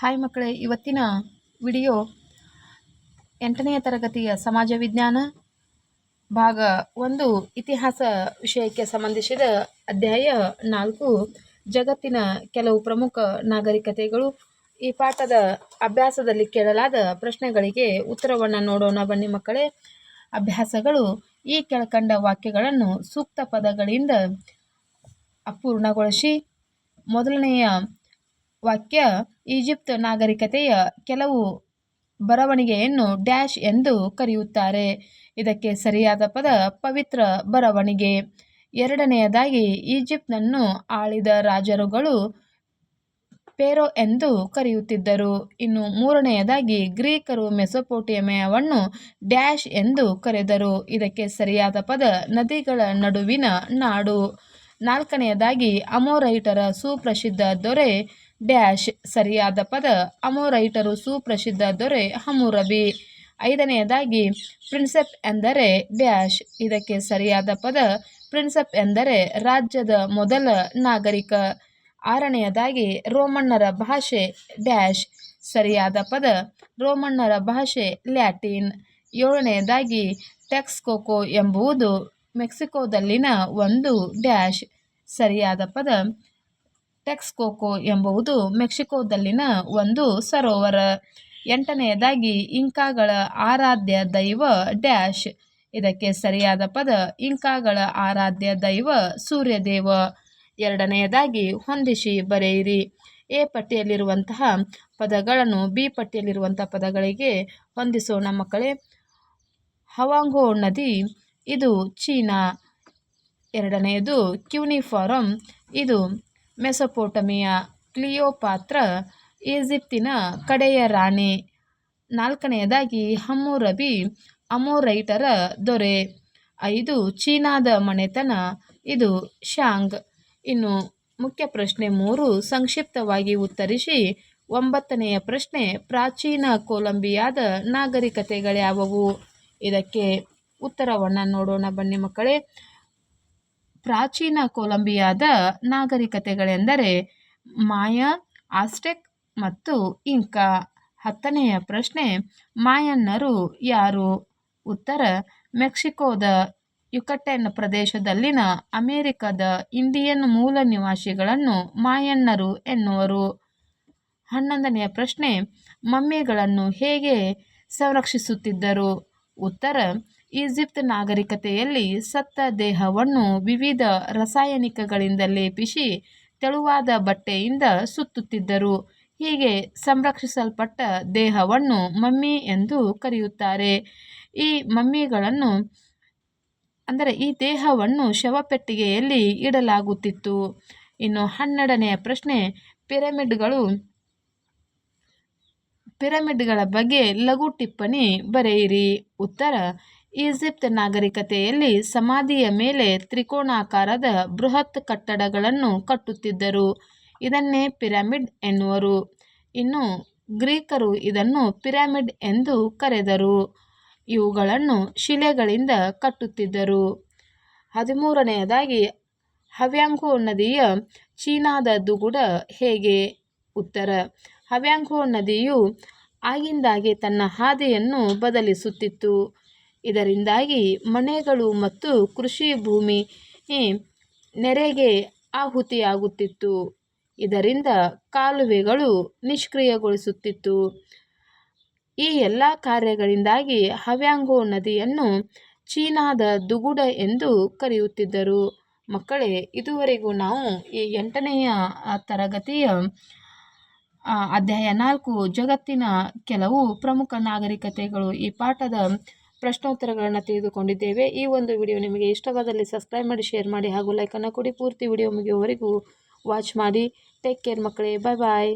Hi ಮಕ್ಕಳೇ, ಇವತ್ತಿನ video ಎಂಟನೆಯ ತರಗತಿಯ ಸಮಾಜ ವಿಜ್ಞಾನ ಭಾಗ ಒಂದು ಇತಿಹಾಸ ವಿಷಯಕ್ಕೆ ಸಂಬಂಧಿಸಿದ ಅಧ್ಯಾಯ ನಾಲ್ಕು, ಜಗತ್ತಿನ ಕೆಲವು ಪ್ರಮುಖ ನಾಗರಿಕತೆಗಳು. ಈ ಪಾಠದ ಅಭ್ಯಾಸದಲ್ಲಿ ಕೇಳಲಾದ ಪ್ರಶ್ನೆಗಳಿಗೆ ಉತ್ತರವನ್ನು ನೋಡೋಣ ಬನ್ನಿ ಮಕ್ಕಳೇ. ಅಭ್ಯಾಸಗಳು ಈ ಕೆಳಕಂಡ ವಾಕ್ಯಗಳನ್ನು ಸೂಕ್ತ ಪದಗಳಿಂದ ಅಪೂರ್ಣಗೊಳಿಸಿ, ಮೊದಲನೆಯ ವಾಕ್ಯ ಈಜಿಪ್ಟ್ ನಾಗರಿಕತೆಯ ಕೆಲವು ಬರವಣಿಗೆಯನ್ನು ಡ್ಯಾಶ್ ಎಂದು ಕರೆಯುತ್ತಾರೆ. ಇದಕ್ಕೆ ಸರಿಯಾದ ಪದ ಪವಿತ್ರ ಬರವಣಿಗೆ. ಎರಡನೆಯದಾಗಿ ಈಜಿಪ್ಟ್ನನ್ನು ಆಳಿದ ರಾಜರುಗಳು ಪೇರೋ ಎಂದು ಕರೆಯುತ್ತಿದ್ದರು. ಇನ್ನು ಮೂರನೆಯದಾಗಿ, ಗ್ರೀಕರು ಮೆಸೊಪೋಟೇಮಿಯಾವನ್ನು ಡ್ಯಾಶ್ ಎಂದು ಕರೆದರು. ಇದಕ್ಕೆ ಸರಿಯಾದ ಪದ ನದಿಗಳ ನಡುವಿನ ನಾಡು. ನಾಲ್ಕನೆಯದಾಗಿ, ಅಮೋರೈಟರ ಸುಪ್ರಸಿದ್ಧ ದೊರೆ ಡ್ಯಾಶ್ ಸರಿಯಾದ ಪದ ಅಮೋರೈಟರು ಸುಪ್ರಸಿದ್ಧ ದೊರೆ ಹಮುರಬಿ ಐದನೆಯದಾಗಿ, ಪ್ರಿನ್ಸೆಪ್ ಎಂದರೆ ಡ್ಯಾಶ್. ಇದಕ್ಕೆ ಸರಿಯಾದ ಪದ ಪ್ರಿನ್ಸೆಪ್ ಎಂದರೆ ರಾಜ್ಯದ ಮೊದಲ ನಾಗರಿಕ. ಆರನೆಯದಾಗಿ, ರೋಮನ್ನರ ಭಾಷೆ ಡ್ಯಾಶ್. ಸರಿಯಾದ ಪದ ರೋಮನ್ನರ ಭಾಷೆ ಲ್ಯಾಟಿನ್. ಏಳನೆಯದಾಗಿ, ಟೆಕ್ಸ್ಕೋಕೋ ಎಂಬುದು ಮೆಕ್ಸಿಕೋದಲ್ಲಿನ ಒಂದು ಡ್ಯಾಶ್. ಸರಿಯಾದ ಪದ ಟೆಕ್ಸ್ಕೋಕೋ ಎಂಬುದು ಮೆಕ್ಸಿಕೋದಲ್ಲಿನ ಒಂದು ಸರೋವರ. ಎಂಟನೆಯದಾಗಿ, ಇಂಕಾಗಳ ಆರಾಧ್ಯ ದೈವ ಡ್ಯಾಶ್. ಇದಕ್ಕೆ ಸರಿಯಾದ ಪದ, ಇಂಕಾಗಳ ಆರಾಧ್ಯ ದೈವ ಸೂರ್ಯದೇವ. ಎರಡನೆಯದಾಗಿ, ಹೊಂದಿಸಿ ಬರೆಯಿರಿ. ಎ ಪಟ್ಟಿಯಲ್ಲಿರುವಂತಹ ಪದಗಳನ್ನು ಬಿ ಪಟ್ಟಿಯಲ್ಲಿರುವಂಥ ಪದಗಳಿಗೆ ಹೊಂದಿಸೋಣ ಮಕ್ಕಳೇ. ಹವಾಂಗೋ ನದಿ, ಇದು ಚೀನಾ. ಎರಡನೆಯದು, ಕ್ಯೂನಿಫಾರಂ, ಇದು ಮೆಸೊಪೋಟಮಿಯಾ ಕ್ಲಿಯೋಪಾತ್ರ ಈಜಿಪ್ತಿನ ಕಡೆಯ ರಾಣಿ. ನಾಲ್ಕನೆಯದಾಗಿ ಹಮ್ಮುರಬಿ ಅಮೋರೈಟರ ದೊರೆ. ಐದು, ಚೀನಾದ ಮನೆತನ, ಇದು ಶಾಂಗ್ ಇನ್ನು ಮುಖ್ಯ ಪ್ರಶ್ನೆ ಮೂರು, ಸಂಕ್ಷಿಪ್ತವಾಗಿ ಉತ್ತರಿಸಿ, ಒಂಬತ್ತನೆಯ ಪ್ರಶ್ನೆ, ಪ್ರಾಚೀನ ಕೊಲಂಬಿಯಾದ ನಾಗರಿಕತೆಗಳ್ಯಾವವು? ಇದಕ್ಕೆ ಉತ್ತರವನ್ನು ನೋಡೋಣ ಬನ್ನಿ ಮಕ್ಕಳೇ. ಪ್ರಾಚೀನ ಕೊಲಂಬಿಯಾದ ನಾಗರಿಕತೆಗಳೆಂದರೆ ಮಾಯಾ, ಆಸ್ಟೆಕ್ ಮತ್ತು ಇಂಕಾ. ಹತ್ತನೆಯ ಪ್ರಶ್ನೆ, ಮಾಯನ್ನರು ಯಾರು? ಉತ್ತರ, ಮೆಕ್ಸಿಕೋದ ಯುಕಟೆನ್ ಪ್ರದೇಶದಲ್ಲಿನ ಅಮೆರಿಕದ ಇಂಡಿಯನ್ ಮೂಲ ನಿವಾಸಿಗಳನ್ನು ಮಾಯನ್ನರು ಎನ್ನುವರು. ಹನ್ನೊಂದನೆಯ ಪ್ರಶ್ನೆ, ಮಮ್ಮಿಗಳನ್ನು ಹೇಗೆ ಸಂರಕ್ಷಿಸುತ್ತಿದ್ದರು? ಉತ್ತರ ಈಜಿಪ್ಟ್ ನಾಗರಿಕತೆಯಲ್ಲಿ ಸತ್ತ ದೇಹವನ್ನು ವಿವಿಧ ರಾಸಾಯನಿಕಗಳಿಂದ ಲೇಪಿಸಿ ತೆಳುವಾದ ಬಟ್ಟೆಯಿಂದ ಸುತ್ತುತ್ತಿದ್ದರು. ಹೀಗೆ ಸಂರಕ್ಷಿಸಲ್ಪಟ್ಟ ದೇಹವನ್ನು ಮಮ್ಮಿ ಎಂದು ಕರೆಯುತ್ತಾರೆ. ಈ ಮಮ್ಮಿಗಳನ್ನು, ಅಂದರೆ ಈ ದೇಹವನ್ನು ಶವಪೆಟ್ಟಿಗೆಯಲ್ಲಿ ಇಡಲಾಗುತ್ತಿತ್ತು. ಇನ್ನು ಹನ್ನೆರಡನೆಯ ಪ್ರಶ್ನೆ, ಪಿರಮಿಡ್ಗಳು, ಪಿರಮಿಡ್ಗಳ ಬಗ್ಗೆ ಲಘು ಟಿಪ್ಪಣಿ ಬರೆಯಿರಿ. ಉತ್ತರ ಈಜಿಪ್ಟ್ ನಾಗರಿಕತೆಯಲ್ಲಿ ಸಮಾಧಿಯ ಮೇಲೆ ತ್ರಿಕೋಣಾಕಾರದ ಬೃಹತ್ ಕಟ್ಟಡಗಳನ್ನು ಕಟ್ಟುತ್ತಿದ್ದರು. ಇದನ್ನೇ ಪಿರಮಿಡ್ ಎನ್ನುವರು. ಇನ್ನು ಗ್ರೀಕರು ಇದನ್ನು ಪಿರಮಿಡ್ ಎಂದು ಕರೆದರು. ಇವುಗಳನ್ನು ಶಿಲೆಗಳಿಂದ ಕಟ್ಟುತ್ತಿದ್ದರು. ಹದಿಮೂರನೆಯದಾಗಿ ಹವ್ಯಾಂಗೋ ನದಿಯ ಚೀನಾದ ದುಗುಡ ಹೇಗೆ? ಉತ್ತರ ಹವ್ಯಾಂಗೋ ನದಿಯು ಆಗಿಂದಾಗೆ ತನ್ನ ಹಾದಿಯನ್ನು ಬದಲಿಸುತ್ತಿತ್ತು. ಇದರಿಂದಾಗಿ ಮನೆಗಳು ಮತ್ತು ಕೃಷಿ ಭೂಮಿ ನೆರೆಗೆ ಆಹುತಿಯಾಗುತ್ತಿತ್ತು. ಇದರಿಂದ ಕಾಲುವೆಗಳು ನಿಷ್ಕ್ರಿಯಗೊಳಿಸುತ್ತಿತ್ತು. ಈ ಎಲ್ಲ ಕಾರ್ಯಗಳಿಂದಾಗಿ ಹವ್ಯಾಂಗೋ ನದಿಯನ್ನು ಚೀನಾದ ದುಗುಡ ಎಂದು ಕರೆಯುತ್ತಿದ್ದರು. ಮಕ್ಕಳೇ, ಇದುವರೆಗೂ ನಾವು ಈ ಎಂಟನೆಯ ತರಗತಿಯ ಅಧ್ಯಾಯ ನಾಲ್ಕು ಜಗತ್ತಿನ ಕೆಲವು ಪ್ರಮುಖ ನಾಗರಿಕತೆಗಳು ಈ ಪಾಠದ ಪ್ರಶ್ನೋತ್ತರಗಳನ್ನು ತಿಳಿದುಕೊಂಡಿದ್ದೇವೆ. ಈ ಒಂದು ವಿಡಿಯೋ ನಿಮಗೆ ಇಷ್ಟವಾದಲ್ಲಿ ಸಬ್ಸ್ಕ್ರೈಬ್ ಮಾಡಿ ಶೇರ್ ಮಾಡಿ ಹಾಗೂ ಲೈಕನ್ನು ಕೊಡಿ. ಪೂರ್ತಿ ವಿಡಿಯೋ ಮುಗಿಯುವವರೆಗೂ ವಾಚ್ ಮಾಡಿ. ಟೇಕ್ ಕೇರ್ ಮಕ್ಕಳೇ. ಬಾಯ್ ಬಾಯ್